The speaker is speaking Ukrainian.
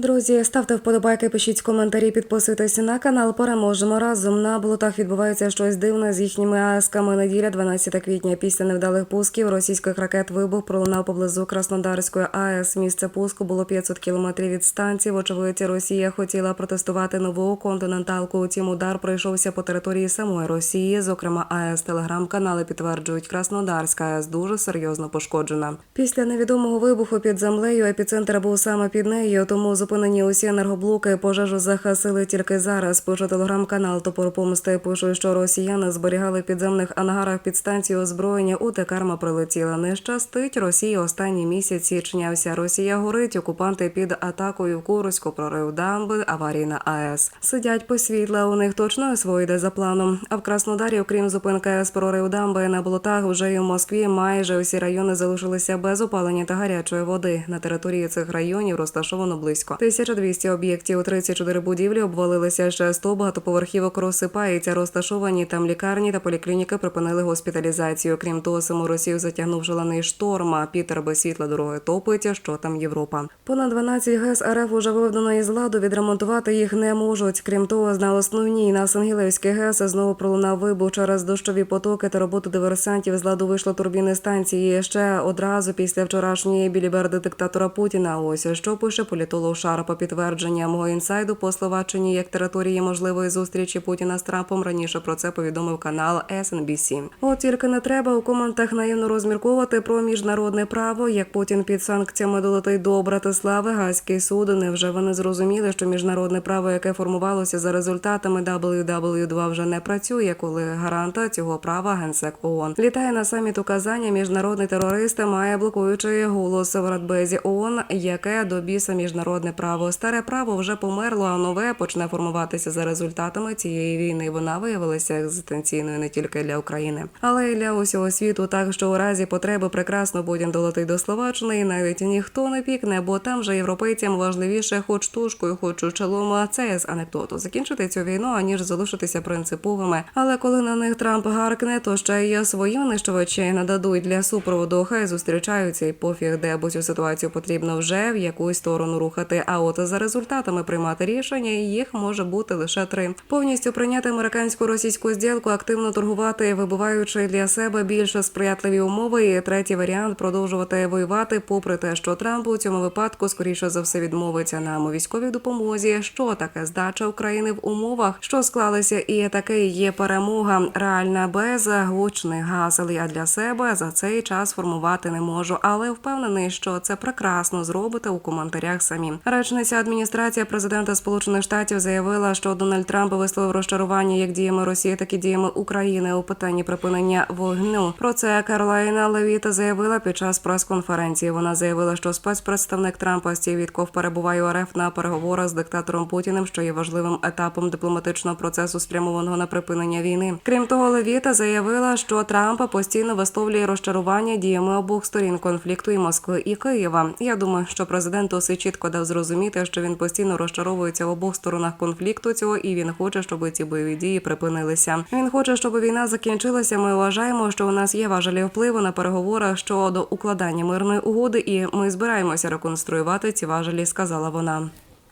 Друзі, ставте вподобайки, пишіть коментарі, підписуйтесь на канал. Переможемо разом. На болотах відбувається щось дивне з їхніми АЕСками. Неділя, 12 квітня. Після невдалих пусків російських ракет вибух пролунав поблизу Краснодарської АЕС. Місце пуску було 500 кілометрів від станції. Вочевидь, Росія хотіла протестувати нову континенталку. Утім, удар пройшовся по території самої Росії. Зокрема, АЕС телеграм-канали підтверджують, Краснодарська АЕС дуже серйозно пошкоджена. Після невідомого вибуху під землею епіцентр був саме під нею, тому зупинені усі енергоблоки. Пожежу захасили тільки зараз. Пише телеграм-канал Топор Помсти. Пише, що росіяни зберігали в підземних ангарах підстанції озброєння. У Текарма прилетіла. Не щастить Росії останній місяць січня. Вся Росія горить. Окупанти під атакою в Курську, прорив дамби, аварії на АЕС. Сидять по світла. У них точно СВО йде за планом. А в Краснодарі, окрім зупинки АЕС прорив дамби на болотах, вже і в Москві майже усі райони залишилися без опалення та гарячої води. На території цих районів розташовано близько 1200 об'єктів. 34 будівлі обвалилися. Ще 100 багатоповерхівок розсипається. Розташовані там лікарні та поліклініки припинили госпіталізацію. Крім того, саму Росію затягнув шалений шторм. А Пітер без світла дороги топить. Що там Європа? Понад 12 ГЕС РФ уже виведено із ладу. Відремонтувати їх не можуть. Крім того, на основній на Сангілевській ГЕС знову пролунав вибух через дощові потоки та роботу диверсантів. З ладу вийшло турбіни станції ще одразу після вчорашньої біліберди диктатора Путіна. Ось що пише політолог Шарпа. Підтвердження мого інсайду по Словаччині як території можливої зустрічі Путіна з Трампом. Раніше про це повідомив канал SNBC. От тільки не треба у коментах наївно розмірковувати про міжнародне право, як Путін під санкціями долетить до Братислави. Гаазький суд. Невже вони зрозуміли, що міжнародне право, яке формувалося за результатами WW2 вже не працює, коли гаранта цього права генсек ООН літає на саміт у Казані. Міжнародний терорист має блокуючий голос в Радбезі ООН, яке до біса міжнародне. Старе право вже померло, а нове почне формуватися за результатами цієї війни. Вона виявилася екзистенційною не тільки для України, але й для усього світу. Так що у разі потреби прекрасно Путін долетить до Словаччини, і навіть ніхто не пікне, бо там же європейцям важливіше, хоч тушкою, хоч чолом. А це з анекдоту закінчити цю війну, аніж залишитися принциповими. Але коли на них Трамп гаркне, то ще й свої нищувачі нададуть для супроводу. Хай зустрічаються і пофіг, де бо цю ситуацію потрібно вже в якусь сторону рухати. А от за результатами приймати рішення їх може бути лише три: повністю прийняти американську російську зділку, активно торгувати, вибиваючи для себе більш сприятливі умови. І третій варіант продовжувати воювати, попри те, що Трамп у цьому випадку скоріше за все відмовиться нам у військовій допомозі. Що таке здача України в умовах, що склалися, і таке є перемога реальна без гучних гасел. Я для себе за цей час формувати не можу, але впевнений, що це прекрасно зробите у коментарях самі. Речниця адміністрація президента Сполучених Штатів заявила, що Дональд Трамп висловив розчарування як діями Росії, так і діями України у питанні припинення вогню. Про це Каролайна Левіта заявила під час прес-конференції. Вона заявила, що спецпредставник Трампа Стів Вітков перебуває у РФ на переговорах з диктатором Путіним, що є важливим етапом дипломатичного процесу, спрямованого на припинення війни. Крім того, Левіта заявила, що Трампа постійно висловлює розчарування діями обох сторін конфлікту і Москви і Києва. Я думаю, що президент усе чітко дав зрозуміти, що він постійно розчаровується в обох сторонах конфлікту цього, і він хоче, щоб ці бойові дії припинилися. Він хоче, щоб війна закінчилася. Ми вважаємо, що у нас є важелі впливу на переговорах щодо укладання мирної угоди, і ми збираємося реконструювати ці важелі, сказала вона.